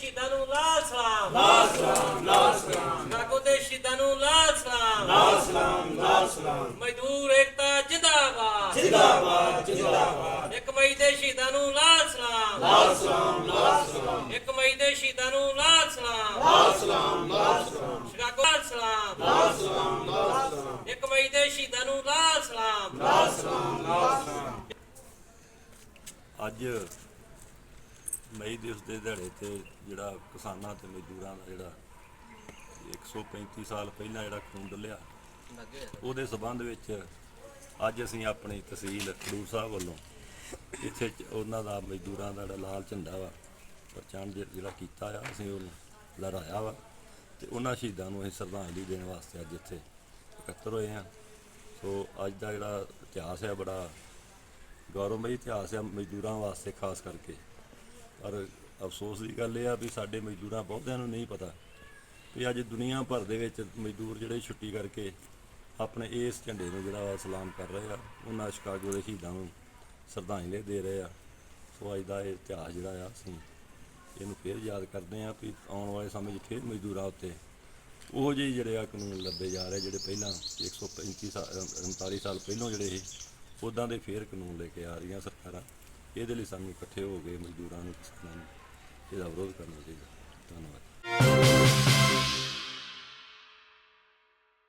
ਸ਼ਹੀਦਾਂ ਨੂੰ ਲਾਲ ਸਲਾਮ ਲਾਲ ਸਲਾਮ ਲਾਲ ਸਲਾਮ ਨਾਗੋ ਦੇ ਸ਼ਹੀਦਾਂ ਨੂੰ ਲਾਲ ਸਲਾਮ ਲਾਲ ਸਲਾਮ ਲਾਲ ਸਲਾਮ ਮਜ਼ਦੂਰ ਏਕਤਾ ਜਿੰਦਾਬਾਦ ਜਿੰਦਾਬਾਦ ਜਿੰਦਾਬਾਦ 1 ਮਈ ਦੇ ਸ਼ਹੀਦਾਂ ਨੂੰ ਲਾਲ ਸਲਾਮ ਲਾਲ ਸਲਾਮ ਲਾਲ ਸਲਾਮ 1 ਮਈ ਦੇ ਸ਼ਹੀਦਾਂ ਨੂੰ ਲਾਲ ਸਲਾਮ ਲਾਲ ਸਲਾਮ ਲਾਲ ਸਲਾਮ ਸ਼ਿਕਾਗੋ ਲਾਲ ਸਲਾਮ ਲਾਲ ਸਲਾਮ ਲਾਲ ਸਲਾਮ 1 ਮਈ ਦੇ ਸ਼ਹੀਦਾਂ ਨੂੰ ਲਾਲ ਸਲਾਮ ਲਾਲ ਸਲਾਮ ਲਾਲ ਸਲਾਮ ਅੱਜ ਮਈ ਦਿਵਸ ਦੇ ਦਿਹਾੜੇ ਤੇ ਜਿਹੜਾ ਕਿਸਾਨਾਂ ਤੇ ਮਜ਼ਦੂਰਾਂ ਦਾ ਜਿਹੜਾ 135 ਸਾਲ ਪਹਿਲਾਂ ਜਿਹੜਾ ਖੂਨ ਡੁੱਲਿਆ ਉਹਦੇ ਸਬੰਧ ਵਿੱਚ ਅੱਜ ਅਸੀਂ ਆਪਣੀ ਤਹਿਸੀਲ ਖਡੂਰ ਸਾਹਿਬ ਵੱਲੋਂ ਇੱਥੇ ਉਹਨਾਂ ਦਾ ਮਜ਼ਦੂਰਾਂ ਦਾ ਜਿਹੜਾ ਲਾਲ ਝੰਡਾ ਵਾ ਪ੍ਰਚੰਡ ਜਿਹੜਾ ਕੀਤਾ ਆ, ਅਸੀਂ ਉਹ ਲਹਿਰਾਇਆ ਵਾ ਤੇ ਉਹਨਾਂ ਸ਼ਹੀਦਾਂ ਨੂੰ ਅਸੀਂ ਸ਼ਰਧਾਂਜਲੀ ਦੇਣ ਵਾਸਤੇ ਅੱਜ ਇੱਥੇ ਇਕੱਤਰ ਹੋਏ ਹਾਂ। ਸੋ ਅੱਜ ਦਾ ਜਿਹੜਾ ਇਤਿਹਾਸ ਹੈ ਬੜਾ ਗੌਰਵਮਈ ਇਤਿਹਾਸ ਹੈ ਮਜ਼ਦੂਰਾਂ ਵਾਸਤੇ, ਖਾਸ ਕਰਕੇ ਪਰ ਅਫਸੋਸ ਦੀ ਗੱਲ ਇਹ ਆ ਵੀ ਸਾਡੇ ਮਜ਼ਦੂਰਾਂ ਬਹੁਤਿਆਂ ਨੂੰ ਨਹੀਂ ਪਤਾ ਵੀ ਅੱਜ ਦੁਨੀਆ ਭਰ ਦੇ ਵਿੱਚ ਮਜ਼ਦੂਰ ਜਿਹੜੇ ਛੁੱਟੀ ਕਰਕੇ ਆਪਣੇ ਇਸ ਝੰਡੇ ਨੂੰ ਜਿਹੜਾ ਵਾ ਸਲਾਮ ਕਰ ਰਹੇ ਆ, ਉਹਨਾਂ ਸ਼ਿਕਾਗੋ ਦੇ ਸ਼ਹੀਦਾਂ ਨੂੰ ਸ਼ਰਧਾਂਜਲੀ ਦੇ ਰਹੇ ਆ। ਸੋ ਅੱਜ ਦਾ ਇਹ ਇਤਿਹਾਸ ਜਿਹੜਾ ਆ, ਅਸੀਂ ਇਹਨੂੰ ਫੇਰ ਯਾਦ ਕਰਦੇ ਆ ਵੀ ਆਉਣ ਵਾਲੇ ਸਮੇਂ 'ਚ ਫੇਰ ਮਜ਼ਦੂਰਾਂ ਉੱਤੇ ਉਹ ਜਿਹੇ ਜਿਹੜੇ ਆ ਕਾਨੂੰਨ ਲੱਭੇ ਜਾ ਰਹੇ, ਜਿਹੜੇ ਪਹਿਲਾਂ 135 ਸਾਲ 39 ਸਾਲ ਪਹਿਲਾਂ ਜਿਹੜੇ ਸੀ ਉਦਾਂ ਦੇ ਫੇਰ ਕਾਨੂੰਨ ਲੈ ਕੇ ਆ ਰਹੀਆਂ ਸਰਕਾਰਾਂ। ਇਹਦੇ ਲਈ ਸਾਨੂੰ ਇਕੱਠੇ ਹੋ ਕੇ ਮਜ਼ਦੂਰਾਂ ਨੂੰ ਕਿਸਾਨਾਂ ਨੂੰ ਇਹਦਾ ਵਿਰੋਧ ਕਰਨਾ ਚਾਹੀਦਾ। ਧੰਨਵਾਦ।